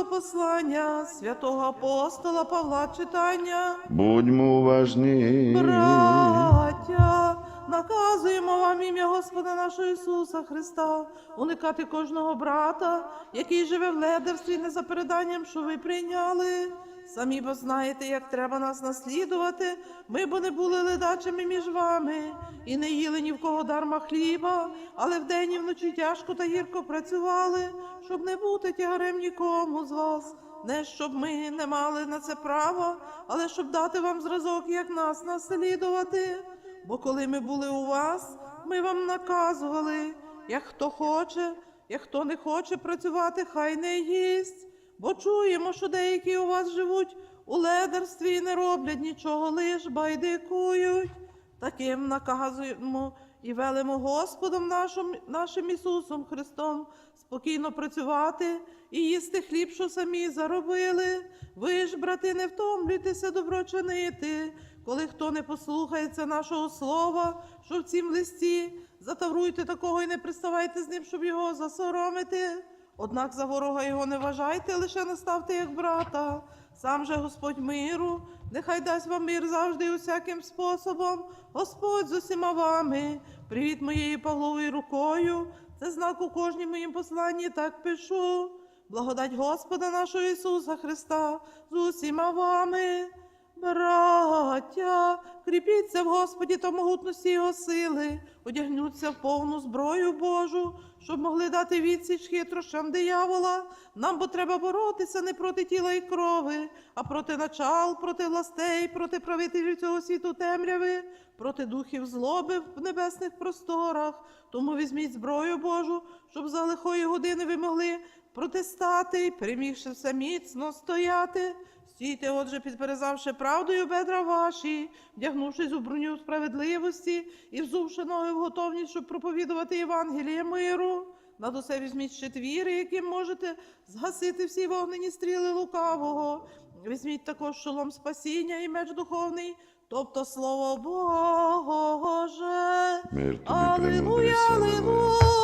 Другого послання святого апостола Павла читання. Будьмо уважні. Браття, наказуємо вам ім'я Господа нашого Ісуса Христа, уникати кожного брата, який живе в ледерстві не за переданням, що ви прийняли. Самі бо знаєте, як треба нас наслідувати. Ми бо не були ледачими між вами, і не їли ні в кого дарма хліба, але вдень і вночі тяжко та гірко працювали, щоб не бути тягарем нікому з вас. Не щоб ми не мали на це права, але щоб дати вам зразок, як нас наслідувати. Бо коли ми були у вас, ми вам наказували, як хто хоче, як хто не хоче працювати, хай не їсть. Бо чуємо, що деякі у вас живуть у ледерстві і не роблять нічого, лиш байдикують. Таким наказуємо і велимо Господом нашим, нашим Ісусом Христом спокійно працювати і їсти хліб, що самі заробили. Ви ж, брати, не втомлюйтеся добро чинити, коли хто не послухається нашого слова, що в цім листі, затавруйте такого і не приставайте з ним, щоб його засоромити. Однак за ворога його не вважайте, лише наставте як брата. Сам же Господь миру, нехай дасть вам мир завжди усяким способом. Господь з усіма вами. Привіт моєю Павловою рукою. Це знак у кожній моїм посланні так пишу. Благодать Господа нашого Ісуса Христа з усіма вами. Браття, кріпіться в Господі та могутності Його сили, одягнуться в повну зброю Божу, щоб могли дати відсіч хитрощам диявола. Нам бо треба боротися не проти тіла і крови, а проти начал, проти властей, проти правителів цього світу темряви, проти духів злоби в небесних просторах. Тому візьміть зброю Божу, щоб за лихої години ви могли протистати перемігши все міцно стояти. Стійте, отже, підперезавши правдою бедра ваші, вдягнувшись у броню справедливості і взувши ноги в готовність, щоб проповідувати Євангеліє миру. Над усе візьміть щит віри, яким можете згасити всі вогнені стріли лукавого. Візьміть також шолом спасіння і меч духовний, тобто слово Боже. Аллилуйя, аллилуйя.